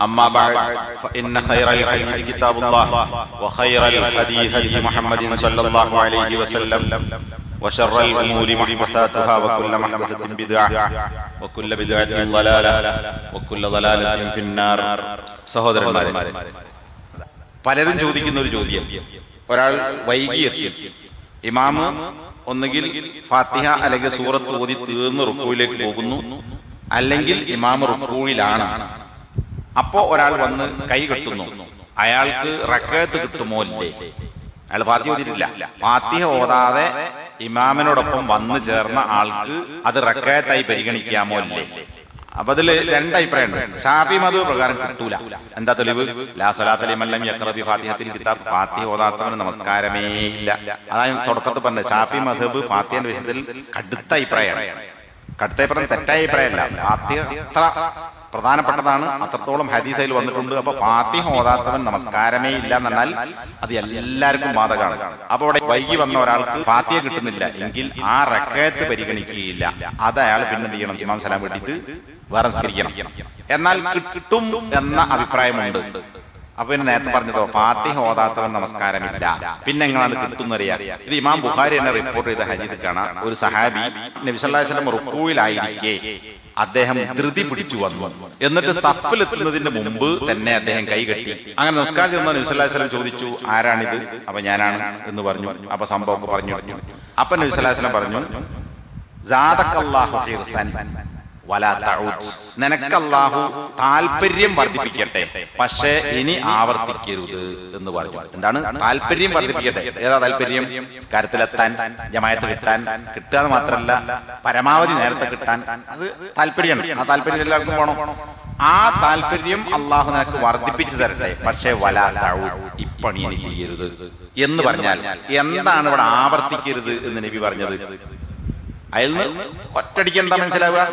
أما بعد فإن خير الحديث كتاب الله وخير الهدي هدي محمد صلى الله عليه وسلم وشر الأمور محدثاتها وكل محدثة بدعة وكل بدعة ضلالة وكل ضلالة في النار സഹോദരന്മാരെ പലരും ചോദിക്കുന്ന ഒരു ചോദ്യം ഒരാൾ വൈകിയെത്തി ഇമാമ് ഒന്നുകിൽ ഫാത്തിഹ അല്ലെങ്കിൽ സൂറത്ത് ഓതി തീർന്ന് റുക്കൂയിലേക്ക് പോകുന്നു അല്ലെങ്കിൽ ഇമാമ് റുക്കൂയിലാണ് അപ്പോ ഒരാൾ വന്ന് കൈ കെട്ടുന്നു. അയാൾക്ക് റക്കത്ത് കിട്ടുമോ ഇല്ലേ? അയാൾ ഫാത്തിഹ ഓതിയിട്ടില്ല. ഫാത്തിഹ ഓതാതെ ഇമാമിനോടൊപ്പം വന്ന് ചേർന്ന ആൾക്ക് അത് റക്കയത്തായി പരിഗണിക്കാമോ ഇല്ലേ? അപ്പൊ അതിൽ രണ്ടഭിപ്രായം ഷാഫി മധു പ്രകാരം കിട്ടൂല. എന്താ തെളിവ്? ലാ സ്വലാത്തലി മല്ലം യക്രബി കിതാബ്. ഫാത്തിഹ ഓതാത്തവന് നമസ്കാരമേ ഇല്ല. അതാണ് തുടക്കത്തിൽ പറഞ്ഞത് ഷാഫി മധബ് ഫാത്തിഹന്റെ വിഷയത്തിൽ കടുത്ത അഭിപ്രായമാണ്. കടുത്ത അഭിപ്രായം തെറ്റായ അഭിപ്രായമല്ല. ഫാത്തിഹ അത്ര പ്രധാനപ്പെട്ടതാണ്. അത്രത്തോളം ഹദീസയിൽ വന്നിട്ടുണ്ട്. അപ്പൊ ഫാത്തിഹ ഓതാത്തവൻ നമസ്കാരമേ ഇല്ല എന്നാൽ അത് എല്ലാവർക്കും ബാധകമാണ്. അപ്പൊ അവിടെ വൈകി വന്ന ഒരാൾക്ക് ഫാത്തിഹ കിട്ടുന്നില്ല. എങ്കിൽ ആ റക്കയത്ത് പരിഗണിക്കുകയില്ല. അത് അയാൾ പിന്നെ ചെയ്യണം? ഇമാം സലാം വേണ്ടിയിട്ട് വേറെ നിസ്കരിക്കണം. എന്നാൽ കിട്ടും എന്ന അഭിപ്രായമുണ്ട്. അപ്പൊ പിന്നെ നേരത്തെ പറഞ്ഞതോ ഫാത്തിഹ ഓതാത്തവൻ നമസ്കാരമില്ല. പിന്നെ എങ്ങനെയാണ് കിട്ടുന്നറിയാം ഇത് ഇമാം ബുഖാരി എന്നെ റിപ്പോർട്ട് ചെയ്ത ഹജീദ് കാണാം ഒരു സഹാബി നബിസല്ലാസ്ലം റുക്കൂയിലായിരിക്കെ അദ്ദേഹം ധൃതി പിടിച്ചു വന്നു. എന്നിട്ട് സഫിലെത്തുന്നതിന് മുമ്പ് തന്നെ അദ്ദേഹം കൈകെട്ടി അങ്ങനെ നമസ്കാരം ചെന്ന നബിസല്ലാസ്ലം ചോദിച്ചു ആരാണിത്? അപ്പൊ ഞാനാണ് എന്ന് പറഞ്ഞു. അപ്പൊ സംഭവം പറഞ്ഞു. അപ്പൊ നബിസല്ലാസ്ലം പറഞ്ഞു. നിനക്ക് താല്പര്യം വർദ്ധിപ്പിക്കട്ടെ. പക്ഷേ ഇനി ആവർത്തിക്കരുത് എന്ന് പറഞ്ഞു. എന്താണ്? താല്പര്യം വർദ്ധിപ്പിക്കട്ടെ. ഏതാ താല്പര്യം കാര്യത്തിലെത്താൻ ജമായത്ത് കിട്ടാൻ കിട്ടുക എന്ന് മാത്രമല്ല പരമാവധി നേരത്തെ കിട്ടാൻ. അത് താല്പര്യമാണ് ആ താല്പര്യം എല്ലാവർക്കും വേണം. ആ താല്പര്യം അള്ളാഹു നിനക്ക് വർദ്ധിപ്പിച്ചു തരട്ടെ. പക്ഷേ വലാ തഊദ് ഇപ്പണി ചെയ്യരുത് എന്ന് പറഞ്ഞാൽ എന്താണ് ഇവിടെ ആവർത്തിക്കരുത് എന്ന് നബി പറഞ്ഞത്? അയാൾ ഒറ്റടിക്കണ്ട മനസ്സിലാവുക?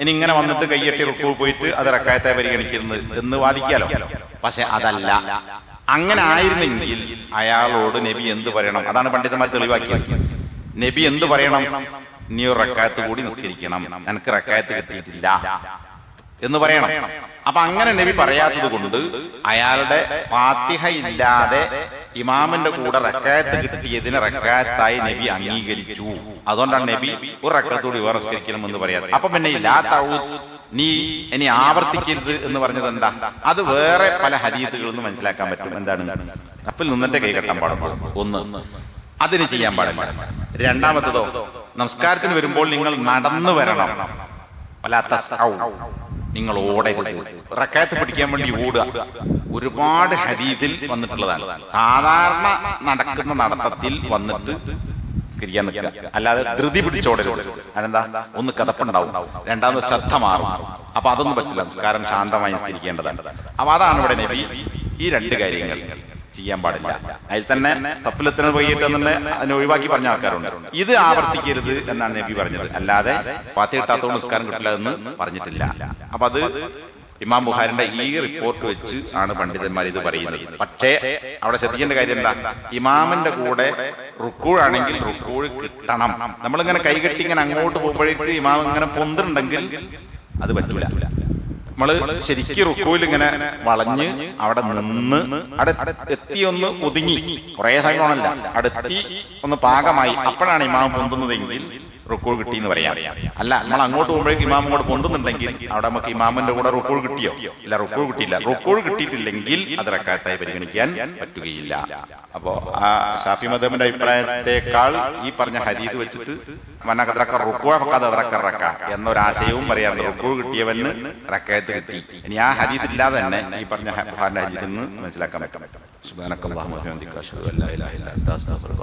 ഇനി ഇങ്ങനെ വന്നിട്ട് കയ്യെട്ടി റുക്കു പോയിട്ട് അത് റക്കായത്തെ പരിഗണിക്കുന്നത് എന്ന് വാദിക്കാലോ? പക്ഷെ അതല്ല. അങ്ങനെ ആയിരുന്നെങ്കിൽ അയാളോട് നബി എന്ത് പറയണം? അതാണ് പണ്ഡിതന്മാർ തെളിവാക്കിയത്. നബി എന്ത് പറയണം? നീ ഒരു റക്കായത്ത് കൂടി നിസ്കരിക്കണം. എനിക്ക് റക്കായത്ത് കിട്ടിയിട്ടില്ല എന്ന് പറയണം. അപ്പൊ അങ്ങനെ നബി പറയാത്തത് കൊണ്ട് അയാളുടെ പാത്തിഹ ഇല്ലാതെ ഇമാമിന്റെ കൂടെ റക്കായത്ത് കിട്ടിയതിനെ റക്കായത്തായി നബി അംഗീകരിച്ചു. അതുകൊണ്ടാണ് നബി ഒരു റക്കത്തോട് വിവരസ്കരിക്കണം സ്കരിക്കണം എന്ന് പറയാം അപ്പൊ പിന്നെ ലാ നീ ഇനി ആവർത്തിക്കരുത് എന്ന് പറഞ്ഞത് എന്താ? അത് വേറെ പല നിന്ന് മനസ്സിലാക്കാൻ പറ്റും. എന്താണ്? അപ്പിൽ നിന്നിട്ട് കൈ കെട്ടാൻ പാടുമ്പോൾ ഒന്ന്. അതിന് ചെയ്യാൻ പാടില്ല. രണ്ടാമത്തതോ? നമസ്കാരത്തിന് വരുമ്പോൾ നിങ്ങൾ നടന്നു വരണം. വലാത്ത നിങ്ങൾ ഓടരുത്. റക്കാത്ത് പിടിക്കാൻ വേണ്ടി ഓടുക. ഒരുപാട് ഹരീതിൽ വന്നിട്ടുള്ളതാണ്. സാധാരണ നടക്കുന്ന നടത്തത്തിൽ വന്നിട്ട് നിസ്കരിക്കാൻ നിൽക്കുക. അല്ലാതെ ധൃതി പിടിച്ചോടരുത് അതെന്താ ഒന്ന് കഥപ്പുണ്ടാവും. രണ്ടാമത് ശ്രദ്ധ മാറും. അപ്പൊ അതൊന്നും പറ്റില്ല. കാരണം ശാന്തമായി നിസ്കരിക്കേണ്ടതാണ്. അപ്പൊ അതാണ് ഇവിടെ നബി ഈ രണ്ട് കാര്യങ്ങൾ. ചെയ്യാൻ പാടില്ല. അതിൽ തന്നെ തപ്പിലത്തിന് പോയിട്ട് തന്നെ അതിനെ ഒഴിവാക്കി പറഞ്ഞ ആൾക്കാരുണ്ട്. ഇത് ആവർത്തിക്കരുത് എന്നാണ് നബി പറഞ്ഞത്. അല്ലാതെ പാത്തി കിട്ടാത്തോണ്ട് നിസ്കാരം കിട്ടില്ല എന്ന് പറഞ്ഞിട്ടില്ല. അപ്പൊ അത് ഇമാം ബുഹാരിന്റെ ഈ റിപ്പോർട്ട് വെച്ച് ആണ് പണ്ഡിതന്മാർ ഇത് പറയുന്നത്. പക്ഷേ അവിടെ ശ്രദ്ധിക്കേണ്ട കാര്യം എന്താ? ഇമാമിന്റെ കൂടെ റുക്കൂഴാണെങ്കിൽ റുക്കൂഴ് കിട്ടണം. നമ്മളിങ്ങനെ കൈകെട്ടി ഇങ്ങനെ അങ്ങോട്ട് പോകുമ്പോഴേക്ക് ഇമാം ഇങ്ങനെ പൊന്തുണ്ടെങ്കിൽ അത് പറ്റൂല. നമ്മൾ ശരിക്കും റുക്കോയിൽ ഇങ്ങനെ വളഞ്ഞ് അവിടെ നിന്ന് അവിടെ എത്തിയൊന്ന് ഒതുങ്ങി. കുറെ സമയമാണല്ല അടുത്തി എത്തി ഒന്ന് പാകമായി. അപ്പോഴാണ് ഇമാം പൊന്തുന്നതെങ്കിൽ റുക്കോൾ കിട്ടി എന്ന് പറയാം. അല്ല നമ്മൾ അങ്ങോട്ട് പോകുമ്പോഴേക്ക് ഇമാം കൂടെ പൊന്തുന്നുണ്ടെങ്കിൽ അവിടെ നമുക്ക് ഇമാമിന്റെ കൂടെ റുക്കോൾ കിട്ടിയോ? ഇല്ല റുക്കോൾ കിട്ടിയില്ല. റുക്കോൾ കിട്ടിയിട്ടില്ലെങ്കിൽ അത് റക്കാത്തായി പരിഗണിക്കാൻ പറ്റുകയില്ല. അപ്പോ ആ ഷാഫി മദമിന്റെ അഭിപ്രായത്തെക്കാൾ ഈ പറഞ്ഞ ഹരീത് വെച്ചിട്ട് മനക്കതിറക്ക റുക്കോ ഫക്കാതെ റക്ക എന്നൊരാശയവും പറയാറുണ്ട് റുക്കോ കിട്ടിയവന് റക്കയത്ത് കിട്ടി. ഇനി ആ ഹരീത് ഇല്ലാതെ തന്നെ ഈ പറഞ്ഞ ഹരീത് എന്ന് മനസ്സിലാക്കാൻ പറ്റും. സുബാനക്കല്ലാഹു അല്ലാ ഇലാഹ ഇല്ല അസ്തഗ്ഫിറുക